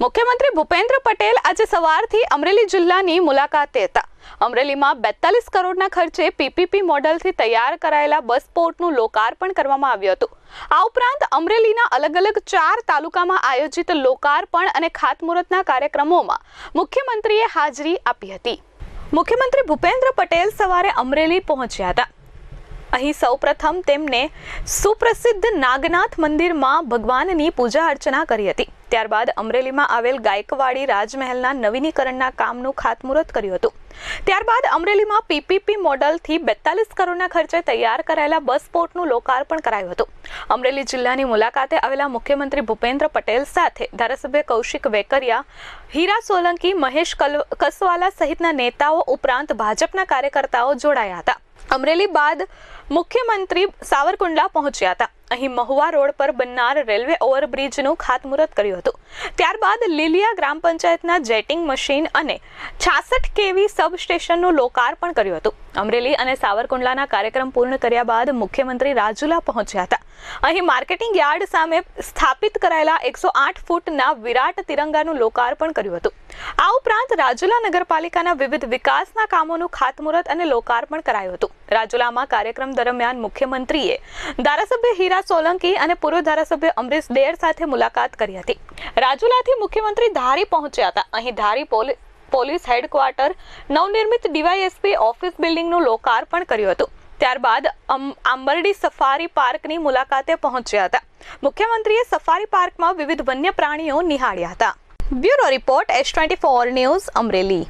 મુખ્યમંત્રી ભૂપેન્દ્ર પટેલ આજે સવારથી અમરેલી જિલ્લાની મુલાકાતે હતા. અમરેલીમાં બેતાલીસ કરોડના ખર્ચે પીપીપી મોડલથી તૈયાર કરાયેલા બસ પોર્ટનું લોકાર્પણ કરવામાં આવ્યું હતું. આ ઉપરાંત અમરેલીના અલગ અલગ ચાર તાલુકામાં આયોજિત લોકાર્પણ અને ખાતમુહૂર્તના કાર્યક્રમોમાં મુખ્યમંત્રીએ હાજરી આપી હતી. મુખ્યમંત્રી ભૂપેન્દ્ર પટેલ સવારે અમરેલી પહોંચ્યા હતા. અહીં સૌપ્રથમ તેમને સુપ્રસિદ્ધ નાગનાથ મંદિરમાં ભગવાનની પૂજા અર્ચના કરી હતી. ત્યારબાદ અમરેલીમાં આવેલ ગાયકવાડી રાજમહેલના નવીનીકરણના કામનું ખાતમુહૂર્ત કર્યું હતું. ત્યારબાદ અમરેલીમાં પીપીપી મોડલથી બેતાલીસ કરોડના ખર્ચે તૈયાર કરાયેલા બસ પોર્ટનું લોકાર્પણ કરાયું હતું. અમરેલી જિલ્લાની મુલાકાતે આવેલા મુખ્યમંત્રી ભૂપેન્દ્ર પટેલ સાથે ધારાસભ્ય કૌશિક વેકરિયા, હીરા સોલંકી, મહેશ કસવાલા સહિતના નેતાઓ ઉપરાંત ભાજપના કાર્યકર્તાઓ જોડાયા હતા. અમરેલી બાદ મુખ્યમંત્રી સાવરકુંડલા પહોંચ્યા હતા. અહીં મહુવા રોડ પર બનનાર રેલવે ઓવરબ્રિજનું ખાતમુહૂર્ત કર્યું હતું. ત્યારબાદ લીલિયા ગ્રામ પંચાયતના જેટિંગ મશીન અને છાસઠ કેવી સબસ્ટેશનનું લોકાર્પણ કર્યું હતું. અમરેલી અને સાવરકુંડલાના કાર્યક્રમ પૂર્ણ કર્યા બાદ મુખ્યમંત્રી રાજુલા પહોંચ્યા હતા. અહીં માર્કેટિંગ યાર્ડ સામે સ્થાપિત કરાયેલા એકસો આઠ ફૂટના વિરાટ તિરંગાનું લોકાર્પણ કર્યું હતું. આ ઉપરાંત રાજુલા નગરપાલિકાના વિવિધ વિકાસના કામોનું ખાતમુહૂર્ત અને લોકાર્પણ કરાયું હતું. રાજુલામાં કાર્યક્રમ દરમિયાન મુખ્યમંત્રીએ ધારાસભ્ય હીરા સોલંકી અને પૂર્વ ધારાસભ્ય અમરીશ દેર સાથે મુલાકાત કરી હતી. રાજુલાથી મુખ્યમંત્રી ધારી પહોંચ્યા હતા. અહીં ધારી પોલી, પોલીસ હેડક્વાર્ટર, નવનિર્મિત ડીવાયએસપી ઓફિસ બિલ્ડિંગનું લોકાર્પણ કર્યું હતું. ત્યારબાદ આંબરડી સફારી પાર્કની મુલાકાતે પહોંચ્યા હતા. મુખ્યમંત્રીએ સફારી પાર્કમાં વિવિધ વન્ય પ્રાણીઓ નિહાળ્યા હતા. Bureau Report H24 News Amreli.